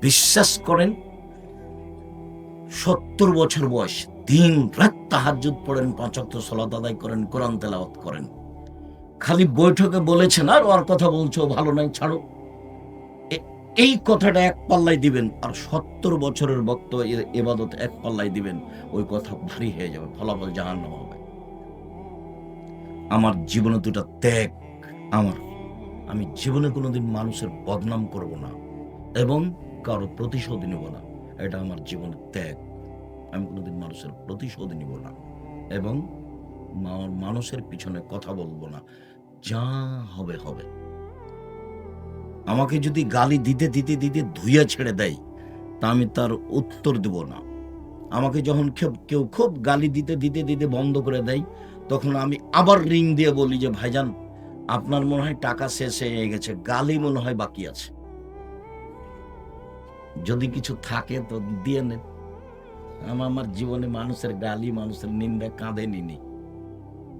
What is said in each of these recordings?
বিশ্বাস করেন, সত্তর বছর বয়স, দিন রাত তাহাজ্জুদ পড়েন পাঁচক্ত সলাত আদায় করেন, কোরআন তেলাওয়াত করেন। খালি বৈঠকে বলেছেন, আর ওর কথা বলছো, ভালো নাই, ছাড়ো। এই কথাটা এক পাল্লাই দিবেন, আর সত্তর বছরের বক্ত এবাদত এক পাল্লাই দিবেন, ওই কথা ভারী হয়ে যাবে, ফলাফল জাহান্ন হবে। আমার জীবনে দুটা ত্যাগ আমার। আমি জীবনে কোনোদিন মানুষের বদনাম করব না। এবং কারও প্রতিশোধ নিব না। এটা আমার জীবনের ত্যাগ। আমি কোনোদিন মানুষের প্রতিশোধ নিব না। এবং মানুষের পিছনে কথা বলব না। যা হবে হবে। আমাকে যদি গালি দিতে দিতে দিতে ধুইয়া ছেড়ে দেয়, তা আমি তার উত্তর দেব না। আমাকে যখন কেউ খুব গালি দিতে দিতে দিতে বন্ধ করে দেয়, তখন আমি আবার রিং দিয়ে বলি যে, ভাইজান, আপনার মনে হয় টাকা শেষ হয়ে গেছে। গালি মনে হয় বাকি আছে। যদি কিছু থাকে তো দিয়ে নেন আমার আমার জীবনে মানুষের গালি, মানুষের নিন্দা কাঁধে নিনি।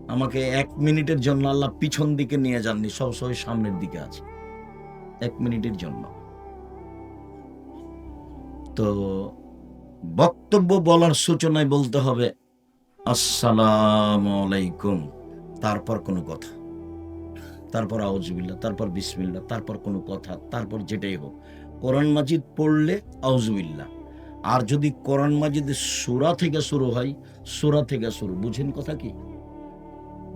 আমাকে এক মিনিটের জন্য আল্লাহ পিছন দিকে নিয়ে যাননি সবসময় সামনের দিকে আছে। এক মিনিটের জন্য। তো বক্তব্য বলার সূচনায় বলতে হবে, আসসালাম আলাইকুম। তারপর কোনো কথা। তারপর আউজবিল্লা তারপর বিসমিল্লা তারপর কোনো কথা, তারপর যেটাই হোক। কোরআন মাজিদ পড়লে আউজবিল্লা আর যদি কোরআন মাজিদ সুরা থেকে শুরু হয়, সুরা থেকে শুরু। বুঝেন কথা কি?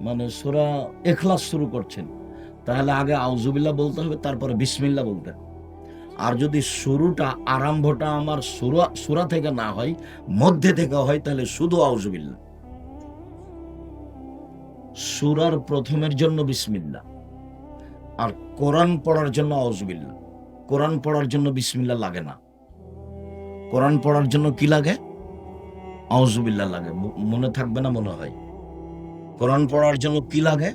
মানে সুরা এখলাস শুরু করছেন। তাহলে আগে আউজুবিল্লা বলতে হবে, তারপরে বিসমিল্লা বলতে হবে। আর যদি শুরুটা, আরম্ভটা আমার সুরা সুরা থেকে না হয়, মধ্যে থেকে হয়, তাহলে শুধু আউজুবিল্লা সুরার প্রথমের জন্য বিসমিল্লা আর কোরআন পড়ার জন্য আউজবিল্লা কোরআন পড়ার জন্য বিসমিল্লা লাগে না। কোরআন পড়ার জন্য কি লাগে? আউজবিল্লা লাগে। মনে থাকবে না, মনে হয়। কোরআন পড়ার জন্য কি লাগে?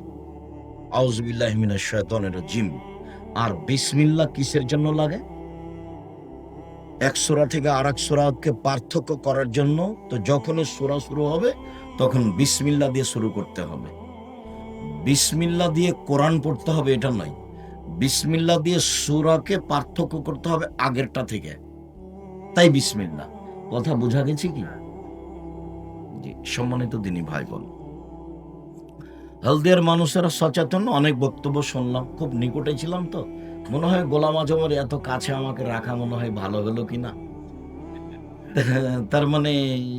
আউজবিল্লাহ মিনাশ শাইতানির রাজিম। আর বিসমিল্লা কিসের জন্য লাগে? এক সূরা থেকে আর এক সূরাকে পার্থক্য করার জন্য তো যখনই সূরা শুরু হবে, তখন বিসমিল্লা দিয়ে শুরু করতে হবে। বিসমিল্লা দিয়ে কোরআন পড়তে হবে, এটা নয়। বিসমিল্লা দিয়ে সুরাকে পার্থক্য করতে হবে আগেরটা থেকে। তাই বিসমিল্লা। কথা বোঝা গেছে কি? সম্মানিত দিনী ভাই বোন হলদিয়ার মানুষেরা সচেতন, অনেক বক্তব্য শুনলাম, খুব নিকটে ছিলাম তো। মনে হয় গোলাম আজমের এত কাছে আমাকে রাখা মনে হয় ভালো হলো কিনা তার মানে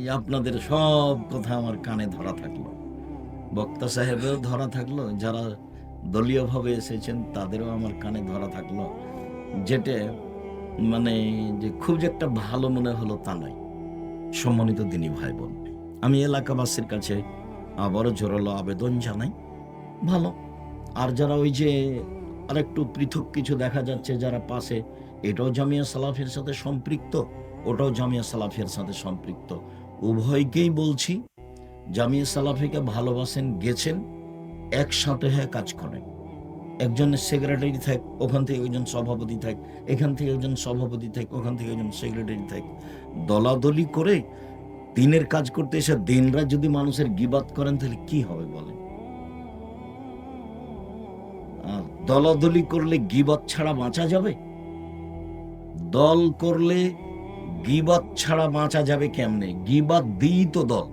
আপনাদের সব কথা আমার কানে ধরা থাকল। বক্তা সাহেবেও ধরা থাকল, যারা দলীয়ভাবে এসেছেন, তাদেরও আমার কানে ধরা থাকল। যেটা মানে যে খুব যে একটা ভালো মনে হলো তা নয়। সম্মানিত দিনী ভাই বোন আমি এলাকাবাসীর কাছে আবারও জোরালো আবেদন জানাই, ভালো। আর যারা ওই যে আরেকটু পৃথক কিছু দেখা যাচ্ছে যারা পাশে, এটাও জামিয়া সালাফের সাথে সম্পৃক্ত, ওটাও জামিয়া সালাফের সাথে সম্পৃক্ত। উভয়কেই বলছি, জামিয়া সালাফিকে ভালোবাসেন, গেছেন একসাথে হয়ে কাজ করে। একজন সেক্রেটারি থাক, ওখান থেকে একজন সভাপতি থাক, এখান থেকে একজন সভাপতি থাক, ওখান থেকে একজন সেক্রেটারি থাক। দলাদলি করে দিনের কাজ করতে এসে দিনরা যদি মানুষের গিবাত করেন, তাহলে কি হবে বলেন? দলাদলি করলে গিবাত ছাড়া বাঁচা যাবে? দল করলে গিবাত ছাড়া বাঁচা যাবে কেমনে? গিবাত দিই তো দল।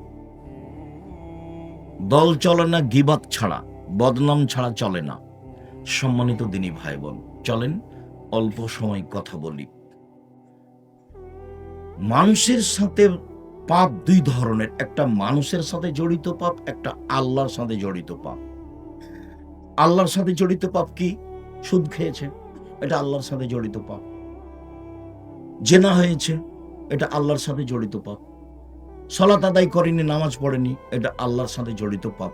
দল চলে না গিবাত ছাড়া। বদনাম ছাড়া চলে না। সম্মানিত দিনী ভাই বোন চলেন অল্প সময় কথা বলি। মানুষের সাথে পাপ দুই ধরনের, একটা মানুষের সাথে জড়িত পাপ, একটা আল্লাহর সাথে জড়িত পাপ। আল্লাহর সাথে জড়িত পাপ কি? সুদ খেয়েছে, এটা আল্লাহর সাথে জড়িত পাপ। জেনা হয়েছে, এটা আল্লাহর সাথে জড়িত পাপ। সলাত আদায় করেনি, নামাজ পড়েনি, এটা আল্লাহর সাথে জড়িত পাপ।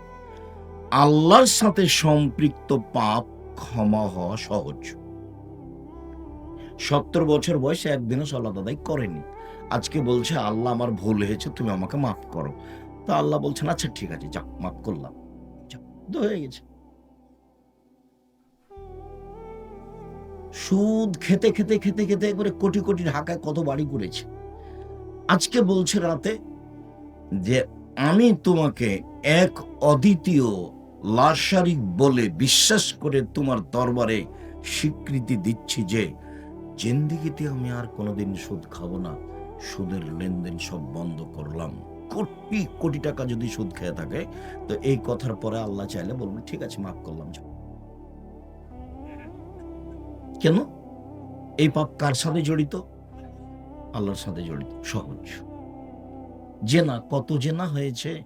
আল্লাহর সাথে সম্পৃক্ত পাপ ক্ষমা হওয়া সহজ। সত্তর বছর বয়সে একদিনও সলাত আদায় করেনি। আজকে বলছে, আল্লাহ আমার ভুল হয়েছে, তুমি আমাকে মাফ করো। তা আল্লাহ বলছেন আচ্ছা ঠিক আছে, যাক, মাফ করলাম। হয়ে গেছে। সুদ খেতে খেতে খেতে খেতে একবারে কোটি কোটি ঢাকায় কত বাড়ি করেছে আজকে বলছে রাতে যে, আমি তোমাকে এক অদ্বিতীয় লাশারিক বলে বিশ্বাস করে তোমার দরবারে স্বীকৃতি দিচ্ছি যে জিন্দিগিতে আমি আর কোনোদিন সুদ খাব না, সুদের লেনদেন সব বন্ধ করলাম। কোটি কোটি টাকা যদি সুদ খেয়ে থাকে, তো এই কথার পরে আল্লাহ চাইলে বলব, ঠিক আছে, মাফ করলাম কেন? এই পাপ কার সাথে জড়িত? আল্লাহর সাথে জড়িত, সহজ। জেনা, কত জেনা হয়েছে?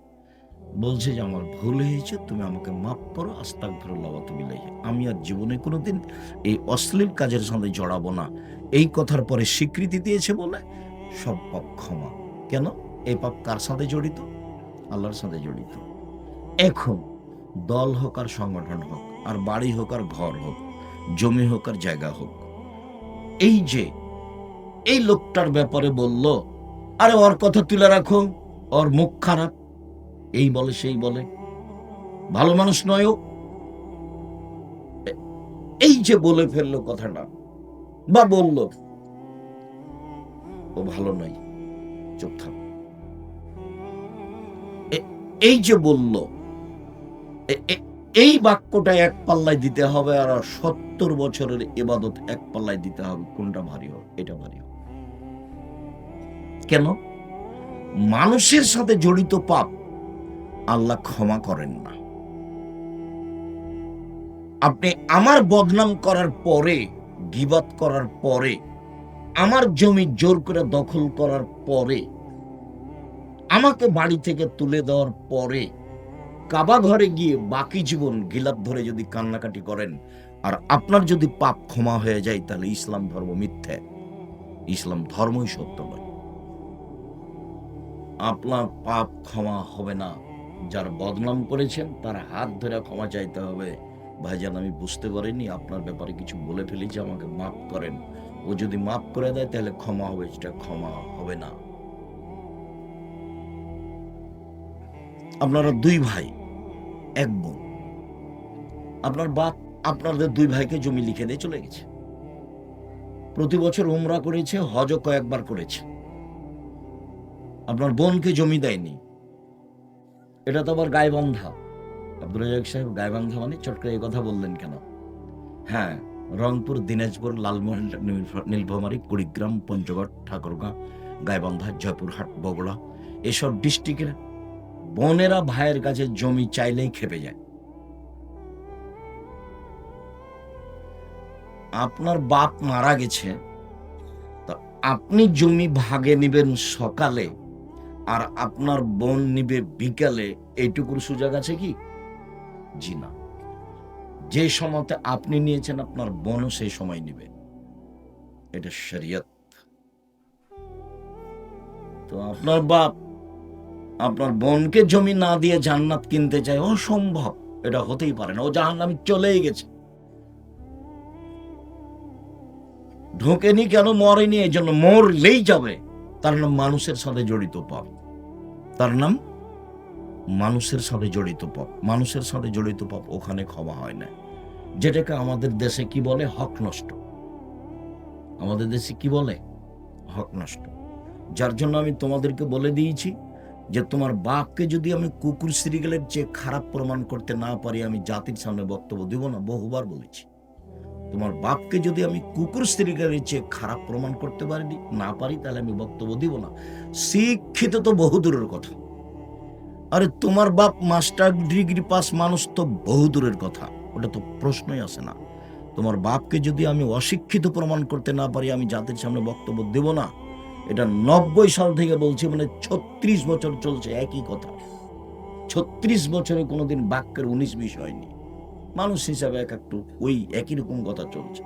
বলছে যে আমার ভুল হয়েছে, তুমি আমাকে মাফ করো আস্তাক ফিরুল্লাহ তুমি আমি আর জীবনে কোনোদিন এই অশ্লীল কাজের সাথে জড়াবো না। এই কথার পরে স্বীকৃতি দিয়েছে বলে সব পাপ ক্ষমা। কেন? এই পাপ কার সাথে জড়িত? আল্লাহর সাথে জড়িত। এখন দল হোক আর সংগঠন হোক, আর বাড়ি হোক আর ঘর হোক, জমি হোক আর জায়গা হোক, এই যে এই লোকটার ব্যাপারে বলল, আরে ওর কথা তুলে রাখো, ওর মুখ খারাপ। এই বলে, সেই বলে। ভালো মানুষ নয় এই যে বলে ফেলল কথাটা, বা বলল, ও ভালো নয়। চুপ থাক। এই যে বলল এই বাক্যটা এক পাল্লায় দিতে হবে আর সত্তর বছরের এবাদত এক পাল্লায় দিতে হবে। কোনটা ভারী হবে? এটা ভারী হবে। কেন? মানুষের সাথে জড়িত পাপ আল্লাহ ক্ষমা করেন না। আপনি আমার বদনাম করার পরে, গিবাত করার পরে, আমার জমি জোর করে দখল করার পরে, আমাকে বাড়ি থেকে তুলে দেওয়ার পরে, কাবা ঘরে গিয়ে বাকি জীবন গিলাপ ধরে যদি কান্নাকাটি করেন, আর আপনার যদি পাপ ক্ষমা হয়ে যায়, তাহলে ইসলাম ধর্ম মিথ্যে। ইসলাম ধর্মই সত্য নয়। আপনার পাপ ক্ষমা হবে না। যার বদনাম করেছেন, তার হাত ধরে ক্ষমা চাইতে হবে। ভাইজান, আমি বুঝতে পারিনি আপনার ব্যাপারে কিছু বলে ফেলেছি, আমাকে মাফ করেন। ও যদি মাফ করে দেয়, তাহলে ক্ষমা হবে, সেটা ক্ষমা হবে না। আপনারা দুই ভাই, এক বোন। আপনার বাপ আপনাদের দুই ভাইকে জমি লিখে দিয়ে চলে গেছে। প্রতি বছর উমরা করেছে হজ কয়েকবার করেছে। আপনার বোনকে জমি দেয়নি। এটা তো আবার গায়বান্ধা আব্দুল রাজাক সাহেব গায়বান্ধা মানে চট করে এই কথা বললেন কেন? হ্যাঁ রংপুর, দিনাজপুর, লালমোহন, নীলফ- নীলফামারী, কুড়িগ্রাম, পঞ্চগড়, ঠাকুরগাঁ গায়বান্ধা জয়পুরহাট, বগুড়া, এসব ডিস্ট্রিক্টের বোনেরা ভাইয়ের কাছে জমি চাইলেই খেপে যায়। আপনার বাপ মারা গেছে, তা আপনি জমি ভাগে নিবেন সকালে আর আপনার বোন নিবে বিকালে, এইটুকুর সুযোগ আছে কি? জি না। যে সময়তে আপনি নিয়েছেন, আপনার বোনও সেই সময় নিবে। এটা শরিয়ত। তো আপনার বাপ, আপনার বোনকে জমি না দিয়ে জান্নাত কিনতে চায়, অসম্ভব। এটা হতেই পারে না। ও জাহান্নামে চলেই গেছে। ঢোকেনি কেন? মরেনি এই জন্য মরলেই যাবে। তার নাম মানুষের সাথে জড়িত পাপ তার নাম মানুষের সাথে জড়িত পাপ মানুষের সাথে জড়িত পাপ ওখানে ক্ষমা হয় না। যেটাকে আমাদের দেশে কি বলে? হক নষ্ট। আমাদের দেশে কি বলে? হক নষ্ট। যার জন্য আমি তোমাদেরকে বলে দিয়েছি যে তোমার বাপকে যদি আমি কুকুর সিরিগেলের চেয়ে খারাপ প্রমাণ করতে না পারি, আমি জাতির সামনে বক্তব্য দিব না, বহুবার বলেছি। তোমার বাপকে যদি আমি কুকুর সিরিগেলের চেয়ে খারাপ প্রমাণ করতে পারি না পারি, তাহলে আমি বক্তব্য দিব না। শিক্ষিত তো বহু দূরের কথা। আরে তোমার বাপ মাস্টার ডিগ্রি পাস মানুষ তো বহু দূরের কথা, ওটা তো প্রশ্নই আসে না। তোমার বাপকে যদি আমি অশিক্ষিত প্রমাণ করতে না পারি, আমি জাতির সামনে বক্তব্য দেব না। এটা নব্বই সাল থেকে বলছি মানে ছত্রিশ বছর চলছে, একই কথা। ছত্রিশ বছরে কোনোদিন বাক্যের উনিশ বিশ হয়নি। মানুষ হিসাবে এক একটু ওই একই রকম কথা চলছে।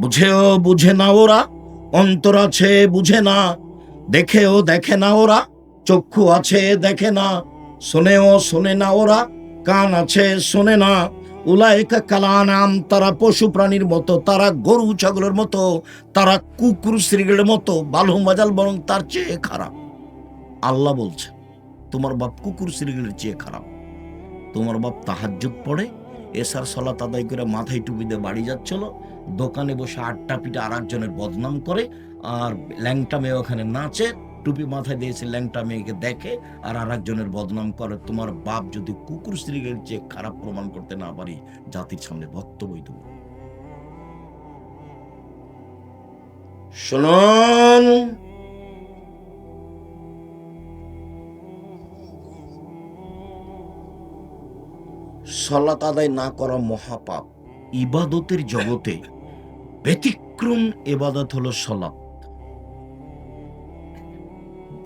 বুঝেও বুঝে না ওরা, অন্তর আছে বুঝে না, দেখেও দেখে না ওরা, চক্ষু আছে দেখে না, শোনেও শোনে না ওরা, কান আছে শোনে না। উলায়কা কালানাম, তারা পশু প্রাণীর মতো, তারা গরু ছাগলের মতো, তারা কুকুর শ্রীগেলের মতো বালু মাজাল বরং তার চেয়ে খারাপ। আল্লাহ বলছে, তোমার বাপ কুকুর শ্রীগেলের চেয়ে খারাপ। তোমার বাপ তাহাজ্জুদ পড়ে এসার সলাত আদায় করে মাথায় টুপি দিয়ে বাড়ি যাচ্ছিল। দোকানে বসে আটটা পিঠে আর একজনের বদনাম করে আর ল্যাংটা মেয়ে ওখানে নাচে, টুপি মাথায় দিয়েছে ল্যাংটা মেয়েকে দেখে আর আর একজনের বদনাম করে, তোমার বাপ যদি কুকুর স্ত্রীকে চেয়ে খারাপ প্রমাণ করতে না পারি, জাতির সামনে বক্তব্য দেব। শুনুন সলাত আদায় না করা মহাপাপ। ইবাদতের জগতে ব্যতিক্রম এবাদত হলো সলাৎ।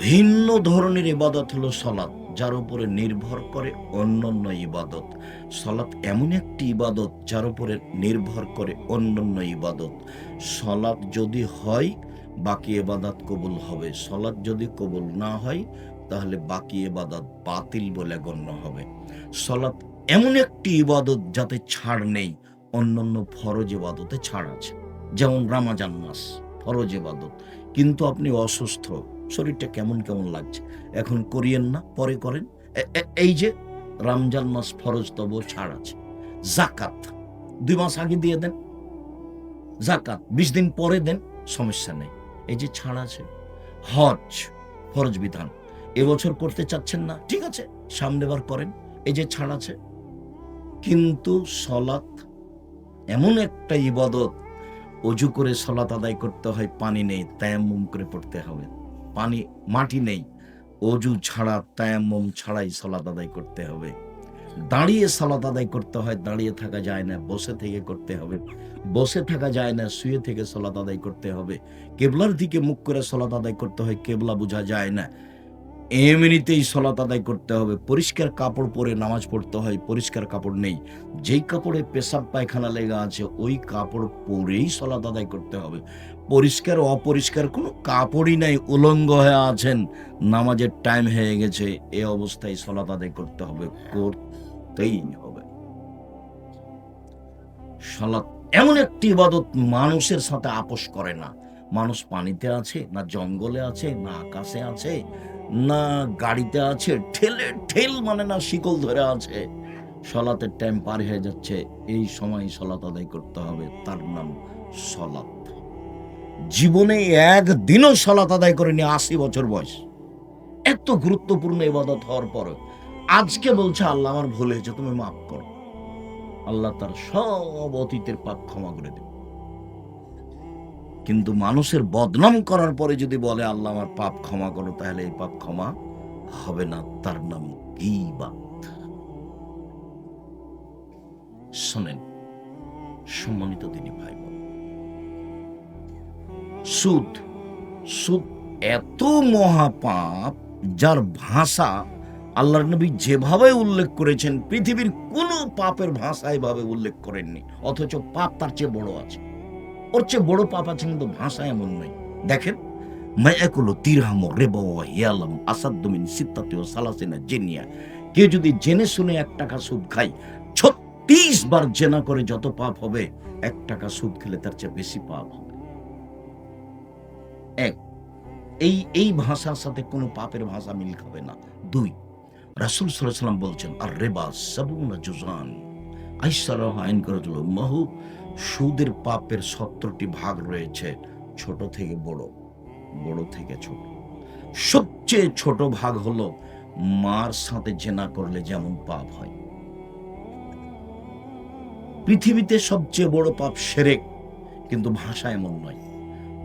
ভিন্ন ধরনের ইবাদত হলো সলাৎ, যার উপরে নির্ভর করে অন্যান্য ইবাদত। সলাৎ এমন একটি ইবাদত যার উপরে নির্ভর করে অন্যান্য ইবাদত। সলাৎ যদি হয়, বাকি এবাদাত কবুল হবে। সলাৎ যদি কবুল না হয়, তাহলে বাকি এবাদত বাতিল বলে গণ্য হবে। সলাৎ এমন একটি ইবাদত যাতে ছাড় নেই, অন্যান্য ফরজ ইবাদতে ছাড় আছে। যেমন রামাজান মাস, ফরজ ইবাদত। কিন্তু আপনি অসুস্থ, শরীরটা কেমন কেমন লাগছে? এখন করিয়েন না, পরে করেন। এই যে রমজান মাস ফরজ তব ছাড় আছে। জাকাত দুই মাস আগে দিয়ে দেন। জাকাত বিশ দিন পরে দেন, সমস্যা নেই। এই যে ছাড় আছে। হজ, ফরজ বিধান। এবছর করতে চাচ্ছেন না, ঠিক আছে, সামনে সামনেবার করেন। এই যে ছাড় আছে। কিন্তু সলাৎ এমন একটা ইবাদত অজু করে সলাত আদায় করতে হয়, পানি নেই, তায়াম্মুম করে পড়তে হবে। পানি, মাটি নেই, অজু ছাড়া, তায়াম্মুম ছাড়াই সলাত আদায় করতে হবে। দাঁড়িয়ে সালাত আদায় করতে হয়, দাঁড়িয়ে থাকা যায় না, বসে থেকে করতে হবে। বসে থাকা যায় না, শুয়ে থেকে সলাত আদায় করতে হবে। কেবলার দিকে মুখ করে সলাত আদায় করতে হয়, কেবলা বোঝা যায় না। এমনিতেই সলাত আদায় করতে হবে। পরিষ্কার কাপড় পরে নামাজ পড়তে হয়, পরিষ্কার কাপড় নেই। যেই কাপড়ে পেশাব, পায়খানা লেগে আছে, ওই কাপড় পরেই সলাত আদায় করতে হবে। পরিষ্কার, অপরিষ্কার কোনো কাপড়ই নাই, উলঙ্গ হয়ে আছেন। নামাজের টাইম হয়ে গেছে, এ অবস্থায় সলাত আদায় করতে হবে, করতেই হবে। সলাত এমন একটি ইবাদত মানুষের সাথে আপোষ করে না। মানুষ পানিতে আছে, না জঙ্গলে আছে, না আকাশে আছে, না গাড়িতে আছে, ঠেলে ঠেল মানে না শিকল ধরে আছে। সলাতের টাইম পার হয়ে যাচ্ছে, এই সময় সলাত আদায় করতে হবে, তার নাম সলাত জীবনে একদিনও সলাত আদায় করেনি আশি বছর বয়স। এত গুরুত্বপূর্ণ ইবাদত হওয়ার পর আজকে বলছে আল্লাহ আমার ভুল হয়েছে, তুমি মাফ করো। আল্লাহ তার সব অতীতের পাপ ক্ষমা করে দেবে। কিন্তু মানুষের বদনাম করার পরে যদি বলে, আল্লাহ আমার পাপ ক্ষমা করো, তাহলে এই পাপ ক্ষমা হবে না। তার নাম গীবাত শোনেন, সম্মানিত তিনি ভাই সুদ সুদ এত মহাপাপ যার ভাষা আল্লাহর নবী যেভাবে উল্লেখ করেছেন, পৃথিবীর কোনো পাপের ভাষা এভাবে উল্লেখ করেননি, অথচ পাপ তার চেয়ে বড় আছে। ওর চেয়ে বড় পাপ আছে কিন্তু ভাষা এমন নয় দেখেন মায়াকুলো তিরহাম হিয়ালাম আসাদ্দমিন ও জেনিয়া কেউ যদি জেনে শুনে এক টাকা সুদ খায় ছত্রিশ বার জেনা করে যত পাপ হবে এক টাকা সুদ খেলে তার চেয়ে বেশি পাপ হবে এক এই এই ভাষার সাথে কোনো পাপের ভাষা মিল খাবে না দুই রাসুল সাল্লাম বলছেন আর রেবা সাবুনা জুজান আইসার আইন করে সুদের পাপের সত্তরটি ভাগ রয়েছে, ছোট থেকে বড় বড় থেকে ছোট। সবচেয়ে ছোট ভাগ হলো মার সাথে জেনা করলে যেমন পাপ হয়। পৃথিবীতে সবচেয়ে বড় পাপ সেরেক, কিন্তু ভাষা এমন নয়।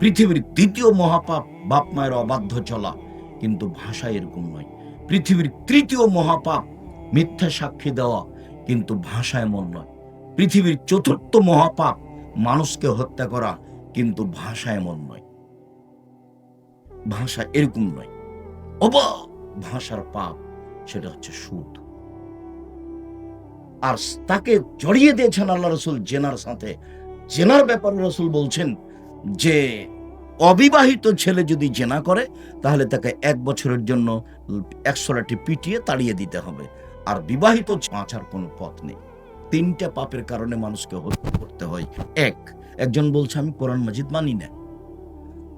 পৃথিবীর দ্বিতীয় মহাপাপ বাপ মায়ের অবাধ্য চলা, কিন্তু ভাষা এরকম নয়। পৃথিবীর তৃতীয় মহাপাপ মিথ্যা সাক্ষী দেওয়া, কিন্তু ভাষা এমন নয়। পৃথিবীর চতুর্থ মহাপাপ মানুষকে হত্যা করা কিন্তু ভাষা এমন নয়। ভাষা এরকম নয়। অবাক! ভাষার পাপ, সেটা হচ্ছে সুদ। আর তাকে জড়িয়ে দিয়েছেন আল্লাহ রসুল জেনার সাথে। জেনার ব্যাপারে রসুল বলছেন যে, অবিবাহিত ছেলে যদি জেনা করে, তাহলে তাকে এক বছরের জন্য একশোটি পিটিয়ে তাড়িয়ে দিতে হবে। আর বিবাহিত বাঁচার কোনো পথ নেই। তিনটা পাপের কারণে মানুষকে হত্যা করতে হয়। এক, একজন বলছে, আমি কোরআন মাজিদ মানি না।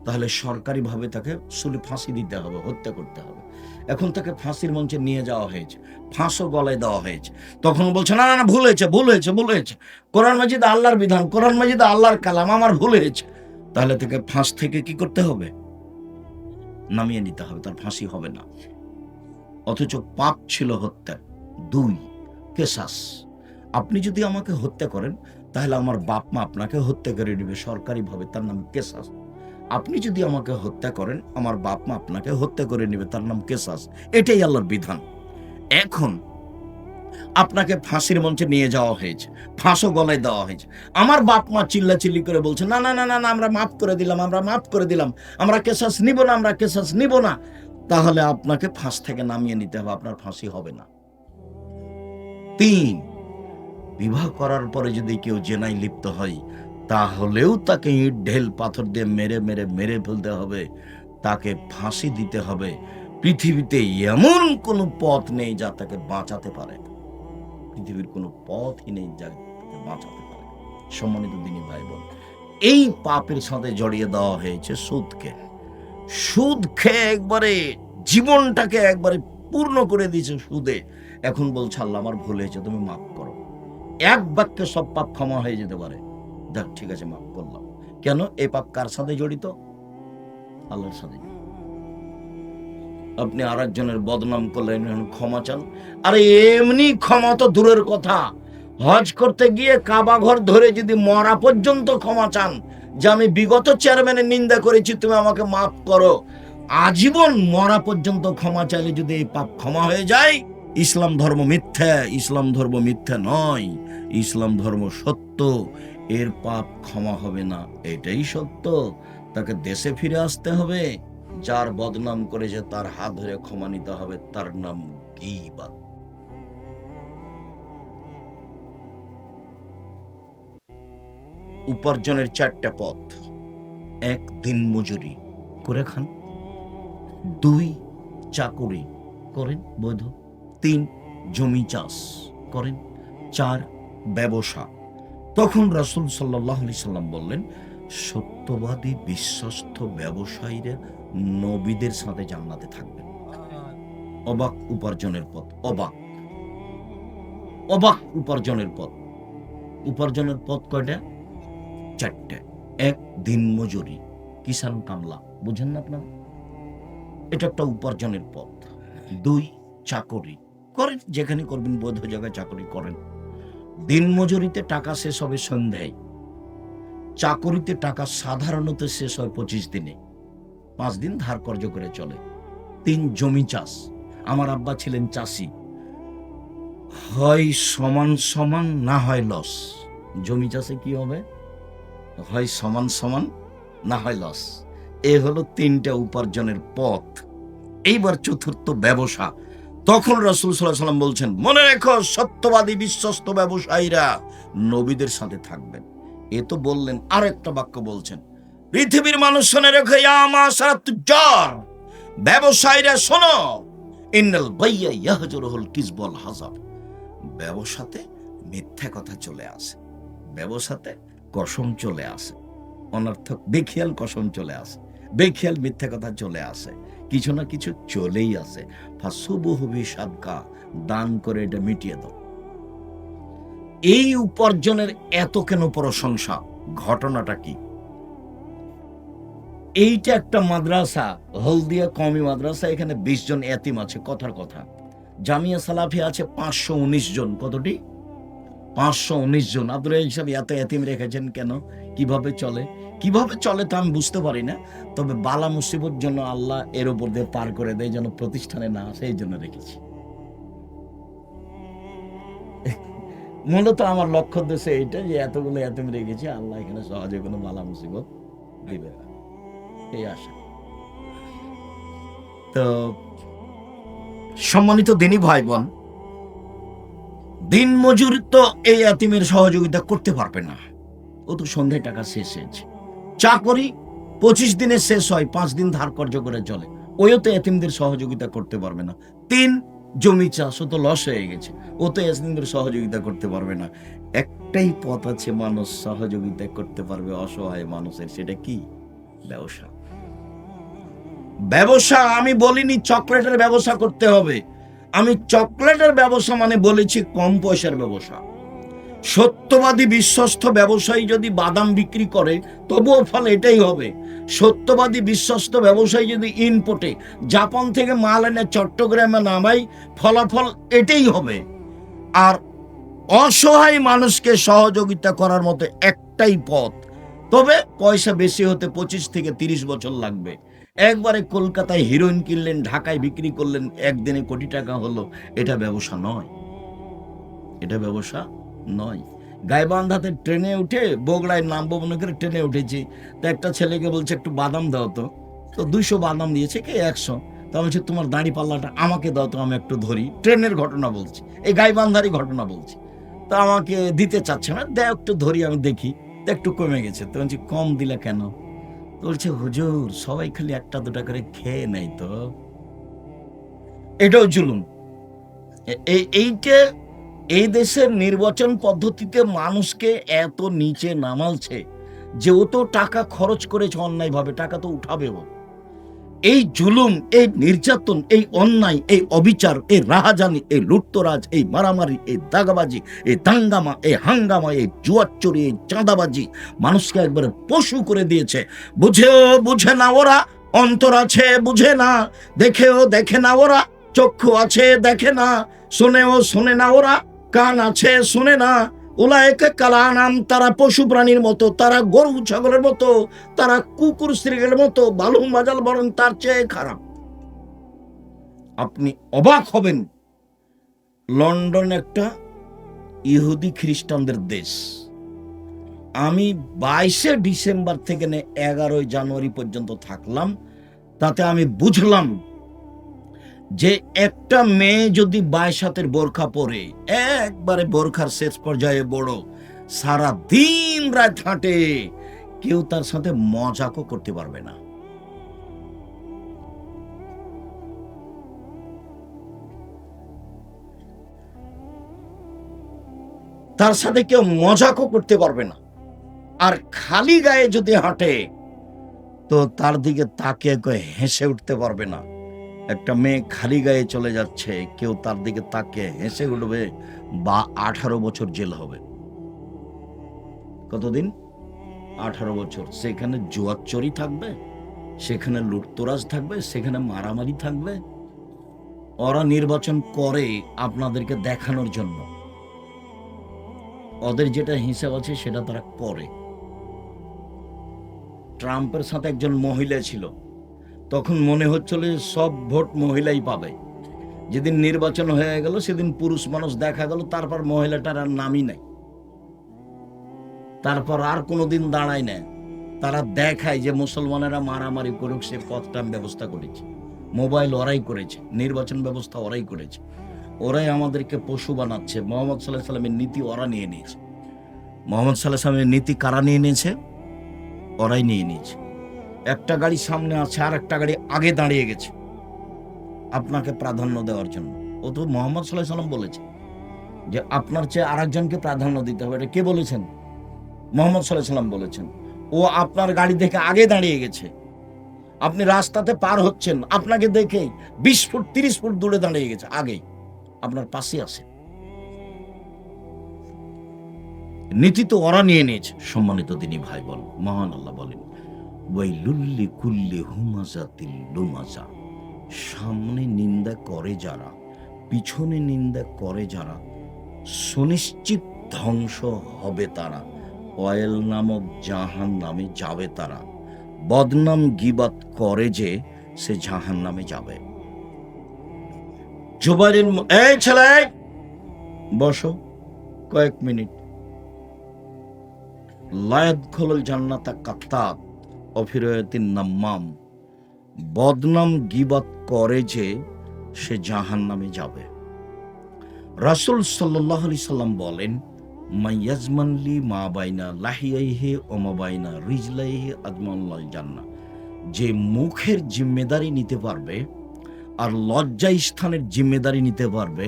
তাহলে সরকারিভাবে তাকে শুলে ফাঁসি দিতে হবে, হত্যা করতে হবে। এখন তাকে ফাঁসির মঞ্চে নিয়ে যাওয়া হয়েছে, ফাঁসও গলায় দেওয়া হয়েছে। তখন বলছে, না না না, ভুল হয়েছে ভুল হয়েছে ভুল হয়েছে। কোরআন মাজিদ আল্লাহর বিধান, কোরআন মাজিদ আল্লাহর কালাম, আমার ভুল হয়েছে। তাহলে তাকে ফাঁস থেকে কি করতে হবে? নামিয়ে নিতে হবে, তার ফাঁসি হবে না। অথচ পাপ ছিল হত্যা দুই কেসাস আপনি যদি আমাকে হত্যা করেন তাহলে আমার বাপ মা আপনাকে হত্যা করে নেবে সরকারিভাবে তার নাম কেসাস আপনি যদি আমাকে হত্যা করেন আমার বাপ মা আপনাকে হত্যা করে নেবে তার নাম কেসাস এটাই আল্লাহর বিধান। এখন আপনাকে ফাঁসির মঞ্চে নিয়ে যাওয়া হয়েছে ফাঁসও গলায় দেওয়া হয়েছে। আমার বাপ মা চিল্লা চিল্লি করে বলছে না না না না না, আমরা মাফ করে দিলাম আমরা মাফ করে দিলাম আমরা কেসাস নিব না আমরা কেসাস নিব না। তাহলে আপনাকে ফাঁস থেকে নামিয়ে নিতে হবে আপনার ফাঁসি হবে না। তিন বিবাহ করার পরে যদি কেউ জেনায় লিপ্ত হয়, তাহলেও তাকে ইট, ঢেল, পাথর দিয়ে মেরে মেরে মেরে ফেলতে হবে। তাকে ফাঁসি দিতে হবে। পৃথিবীতে এমন কোনো পথ নেই যা তাকে বাঁচাতে পারে। পৃথিবীর কোনো পথই নেই যা তাকে বাঁচাতে পারে। সম্মানিত দিনী ভাই বোন এই পাপের সাথে জড়িয়ে দেওয়া হয়েছে সুদকে। সুদ খেয়ে একবারে, জীবনটাকে একবারে পূর্ণ করে দিয়েছে সুদে। এখন বলছে, আল্লাহ, আমার ভুল হয়েছে, তুমি মাফ করো। এক বাক্যে সব পাপ ক্ষমা হয়ে যেতে পারে। দেখ ঠিক আছে, মাফ করলাম। কেন? এই পাপ কার সাথে জড়িত? আল্লাহর সাথে। আপনি আর একজনের বদনাম করলেন ক্ষমা চান? আরে এমনি ক্ষমা তো দূরের কথা। হজ করতে গিয়ে কাবা ঘর ধরে যদি মরা পর্যন্ত ক্ষমা চান, যে আমি বিগত চেয়ারম্যানের নিন্দা করেছি, তুমি আমাকে মাফ করো। আজীবন মরা পর্যন্ত ক্ষমা চাইলে যদি এই পাপ ক্ষমা হয়ে যায় ইসলাম ধর্ম মিথ্যা, ইসলাম ধর্ম মিথ্যা নয়, ইসলাম ধর্ম সত্য, এর পাপ ক্ষমা হবে না, এটাই সত্য। তাকে দেশে ফিরে আসতে হবে, যার বদনাম করেছে তার হাত ধরে ক্ষমা নিতে হবে, তার নাম গীবাত। উপার্জনের চারটা পথ। এক, দিন মজুরি। করে খান। দুই, চাকুরি। করেন বৈধ। তিন জমি চাষ করেন, চার ব্যবসা। তখন রাসূল সাল্লাহ আলি সাল্লাম বললেন, সত্যবাদী, বিশ্বস্ত ব্যবসায়ীরা নবীদের সাথে জান্নাতে থাকবেন। অবাক উপার্জনের পথ, অবাক। অবাক উপার্জনের পথ। উপার্জনের পথ কয়টা? চারটে। এক, দিন মজুরি কিষান কামলা। বুঝেন না আপনারা? এটা একটা উপার্জনের পথ। দুই, চাকরি। করেন, যেখানে করবেন, বৈধ জায়গায় চাকরি করেন। দিন মজুরিতে টাকা শেষ হবে সন্ধ্যায়। চাকরিতে টাকা সাধারণত শেষ হয় পঁচিশ দিনে। পাঁচ দিন ধার কর্য করে চলে। তিন, জমি চাষ। আমার আব্বা ছিলেন চাষি। হয় সমান সমান, না হয় লস। জমি চাষে কি হবে? হয় সমান সমান, না হয় লস। এ হলো তিনটা উপার্জনের পথ। এইবার চতুর্থ ব্যবসা। তখন রসুল সাল্লাহ সাল্লাম বলছেন, মনে রেখো, সত্যবাদী, বিশ্বস্ত ব্যবসায়ীরা নবীদের সাথে থাকবেন। এ তো বললেন আর একটা বাক্য বলছেন, পৃথিবীর মানুষ শুনে রেখো ইয়ামা সারা তুজ্জার, ব্যবসায়ীরা শোনো, ইন্নাল বাইয়া ইয়াহজুরুল কিসবল হাজাব। ব্যবসাতে মিথ্যা কথা চলে আসে, ব্যবসাতে কসম চলে আসে, অনর্থক, বেখিয়াল কসম চলে আসে। বেখিয়াল মিথ্যা কথা চলে আসে। কিছু না কিছু চলেই আসে। ফাসুবুহুবি সাদকা দান করে এটা মিটিয়ে দাও। এই উপার্জনের এত কেন প্রশংসা? ঘটনাটা কি? এইটা একটা মাদ্রাসা, হলদিয়া কমি মাদ্রাসা, এখানে বিশ জন এতিম আছে, কথার কথা। জামিয়া সালাফি আছে পাঁচশো উনিশ জন। কতটি? পাঁচশো উনিশ জন। আব্দুল হিসাবে এত এতিম রেখেছেন কেন? কীভাবে চলে? কীভাবে চলে তা আমি বুঝতে পারি না। তবে বালা মুসিবত জন্য আল্লাহ এর উপর দিয়ে পার করে দেয়, যেন প্রতিষ্ঠানে না আসে, এই জন্য রেখেছি। মূলত আমার লক্ষ্য দেশে এইটা যে এতগুলো এতিম রেখেছি, আল্লাহ এখানে সহজে কোনো বালা মুসিবত দিবে না। এই আশা। তো, সম্মানিত দিনী ভাই বোন দিন মজুর তো এই আতিমের সহযোগিতা করতে পারবে না। ও তো সন্ধ্যায় টাকা শেষ হয়েছে। চাকরি পঁচিশ দিনে শেষ হয়, পাঁচ দিন ধার কর্য করে চলে। ওইও তো এতিমদের সহযোগিতা করতে পারবে না। তিন, জমি চাষ ও তো লস হয়ে গেছে। ও তো এতিমদের সহযোগিতা করতে পারবে না। একটাই পথ আছে, মানুষ সহযোগিতা করতে পারবে, অসহায় মানুষের। সেটা কি? ব্যবসা। ব্যবসা আমি বলিনি, চকলেটের ব্যবসা করতে হবে। আমি চকলেটের ব্যবসা মানে বলেছি কম পয়সার ব্যবসা। সত্যবাদী বিশ্বস্ত ব্যবসায়ী যদি বাদাম বিক্রি করে, তবুও ফল এটাই হবে। সত্যবাদী বিশ্বস্ত ব্যবসায়ী যদি ইনপুটে জাপান থেকে মাল এনে চট্টগ্রামে নামাই, ফলাফল এটাই হবে। আর অসহায় মানুষকে সহযোগিতা করার মতো একটাই পথ। তবে পয়সা বেশি হতে পঁচিশ থেকে তিরিশ বছর লাগবে। একবারে কলকাতায় হিরোইন কিনলেন, ঢাকায় বিক্রি করলেন, একদিনে কোটি টাকা হলো। এটা ব্যবসা নয়। এটা ব্যবসা নয়। গাইবান্ধাতে ট্রেনে উঠে, বগড়ায় নামবো মনে করে ট্রেনে উঠেছি। তো একটা ছেলেকে বলছে, একটু বাদাম দাও তো। তো দুইশো বাদাম দিয়েছে, কে একশো? তা বলছে, তোমার দাঁড়ি পাল্লাটা আমাকে দাও তো, আমি একটু ধরি। ট্রেনের ঘটনা বলছি, এই গাইবান্ধারই ঘটনা বলছি। তা আমাকে দিতে চাচ্ছে না দেয় একটু ধরি, আমি দেখি। একটু কমে গেছে। তো বলছি, কম দিলে কেন? বলছে, হুজুর, সবাই খালি একটা দুটা করে খেয়ে নেয় তো। এটাও জুলুম। এইটা, এই দেশের নির্বাচন পদ্ধতিতে মানুষকে এত নিচে নামালছে যে ও তো টাকা খরচ করেছে অন্যায়ভাবে, টাকা তো উঠাবে ও এই জুলুম, এই নির্যাতন, এই অন্যায়, এই অবিচার, এই রাহাজানি, এই লুটতরাজ, এই মারামারি, এই দাগাবাজি, এই দাঙ্গামা, এই হাঙ্গামা, এই জুয়াচ্চুরি, এই চাঁদাবাজি মানুষকে একবারে পশু করে দিয়েছে। বুঝেও বুঝে না ওরা, অন্তর আছে বুঝে না, দেখেও দেখে না ওরা, চক্ষু আছে দেখে না, শুনেও শুনে না ওরা, কান আছে শুনে না উলায়কে কালানাম, তারা পশু প্রাণীর মতো, তারা গরু ছাগলের মতো, তারা কুকুর স্ত্রীর মতো বালু মাজাল বরং তার চেয়ে খারাপ। আপনি অবাক হবেন, লন্ডন একটা ইহুদি খ্রিস্টানদের দেশ। আমি বাইশে ডিসেম্বর থেকে এগারোই জানুয়ারি পর্যন্ত থাকলাম, তাতে আমি বুঝলাম যে একটা মেয়ে যদি বাইশ হাতের বোরখা পরে, একবারে বোরখার শেষ পর্যায়ে বড় সারা দিন রাত হাঁটে, কেউ তার সাথে মজাকও করতে পারবে না। তার সাথে কেউ মজাকও করতে পারবে না। আর খালি গায়ে যদি হাঁটে, তো তার দিকে তাকে হেসে উঠতে পারবে না। একটা মেয়ে খালি গায়ে চলে যাচ্ছে, কেউ তার দিকে তাকে হেসে উঠবে, বা আঠারো বছর জেল হবে। কতদিন? আঠারো বছর। সেখানে জুয়াচ্চরি থাকবে, সেখানে লুটতরাজ থাকবে, সেখানে মারামারি থাকবে। ওরা নির্বাচন করে আপনাদেরকে দেখানোর জন্য। ওদের যেটা হিসাব আছে সেটা তারা করে। ট্রাম্পের সাথে একজন মহিলা ছিল। তখন মনে হচ্ছিল যে সব ভোট মহিলাই পাবে। যেদিন নির্বাচন হয়ে গেল, সেদিন পুরুষ মানুষ দেখা গেল, তারপর মহিলাটার আর নামই নাই। তারপর আর কোনোদিন দাঁড়ায় না তারা দেখায় যে মুসলমানেরা মারামারি করুক, সে পথটা ব্যবস্থা করেছি। মোবাইল ওরাই করেছে, নির্বাচন ব্যবস্থা ওরাই করেছে। ওরাই আমাদেরকে পশু বানাচ্ছে। মোহাম্মদ সাল্লাহ সাল্লামের নীতি ওরা নিয়ে নিয়েছে। মোহাম্মদ সাল্লাহ সাল্লামের নীতি কারা নিয়ে নিয়েছে? ওরাই নিয়ে নিয়েছে। একটা গাড়ি সামনে আছে আর একটা গাড়ি আগে দাঁড়িয়ে গেছে। আপনাকে প্রাধান্য দেওয়ার জন্য। ও তো মোহাম্মদ সাল্লাহ সাল্লাম বলেছে যে আপনার চেয়ে আরেকজনকে প্রাধান্য দিতে হবে। এটা কে বলেছেন? মোহাম্মদ সাল্লাহ সাল্লাম বলেছেন, ও আপনার গাড়ি দেখে আগে দাঁড়িয়ে গেছে। আপনি রাস্তাতে পার হচ্ছেন, আপনাকে দেখে বিশ ফুট, তিরিশ ফুট দূরে দাঁড়িয়ে গেছে আগেই আপনার পাশে আছে। নীতি তো ওরা নিয়ে নিয়েছে, সম্মানিত তিনি ভাই বল, মহান আল্লাহ বলেন। ওয়াইলুল্লি কুল্লি লুমাজা। সামনে নিন্দা করে যারা, পিছনে নিন্দা করে যারা, সুনিশ্চিত ধ্বংস হবে তারা, অয়েল নামক জাহান নামে যাবে তারা, বদনাম গিবাত করে যে সে জাহান নামে যাবে। জুবাইরের এই ছেলে, বসো, কয়েক মিনিট। লায়াত খোলল জান্নাতা কাত্তাত অফিরয়তিন নাম্মাম, বদনাম গিবাত করে যে সে জাহান নামে যাবে। রাসুল সাল্লাহ আলি সাল্লাম বলেন মাইয়াজমানলি মা বাইনা লাহিয়াইহে ওমা বাইনা রিজলাইহে আজমাল্লাহ জান্না যে মুখের জিম্মেদারি নিতে পারবে আর লজ্জা স্থানের জিম্মেদারি নিতে পারবে,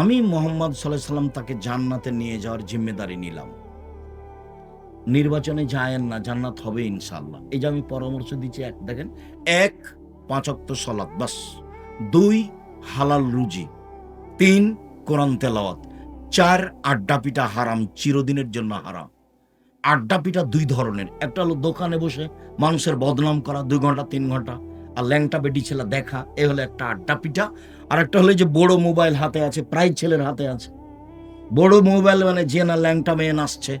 আমি মোহাম্মদ সাল্লাহ সাল্লাম তাকে জান্নাতে নিয়ে যাওয়ার জিম্মেদারি নিলাম। নির্বাচনে যায়েন না, জান্নাত হবে ইনশাল্লাহ এই যে আমি পরামর্শ দিচ্ছি, এক দেখেন, এক পাঁচক্ত সলাৎ বাস। দুই, হালাল রুজি। তিন, কোরআন তেলাওয়াত। চার, আড্ডা পিঠা হারাম, চিরদিনের জন্য হারাম। আড্ডা পিঠা দুই ধরনের। একটা হলো দোকানে বসে মানুষের বদনাম করা, দুই ঘণ্টা, তিন ঘণ্টা। আর ল্যাংটা বেটি ছেলে দেখা, এ হলো একটা আড্ডা পিঠা। আর একটা হলো যে বড় মোবাইল হাতে আছে, প্রায় ছেলের হাতে আছে। বড় মোবাইল মানে যে না ল্যাংটা মেয়ে নাচছে।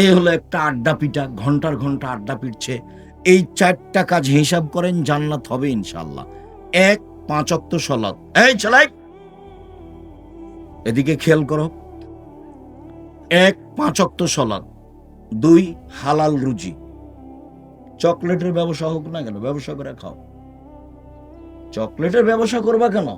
এই হলো একটা আড্ডা পিটা ঘণ্টার ঘণ্টা আড্ডা পিটছে। এই চারটা কাজ হিসাব করেন, জান্নাত হবে ইনশাল্লাহ এক, পাঁচ অক্ত সলাৎ এই চালাই এদিকে খেয়াল করো। এক, পাঁচ অক্ত সলাৎ দুই, হালাল রুজি। চকলেটের ব্যবসা হোক না কেন, ব্যবসা করে খাও। চকলেটের ব্যবসা করবা কেন?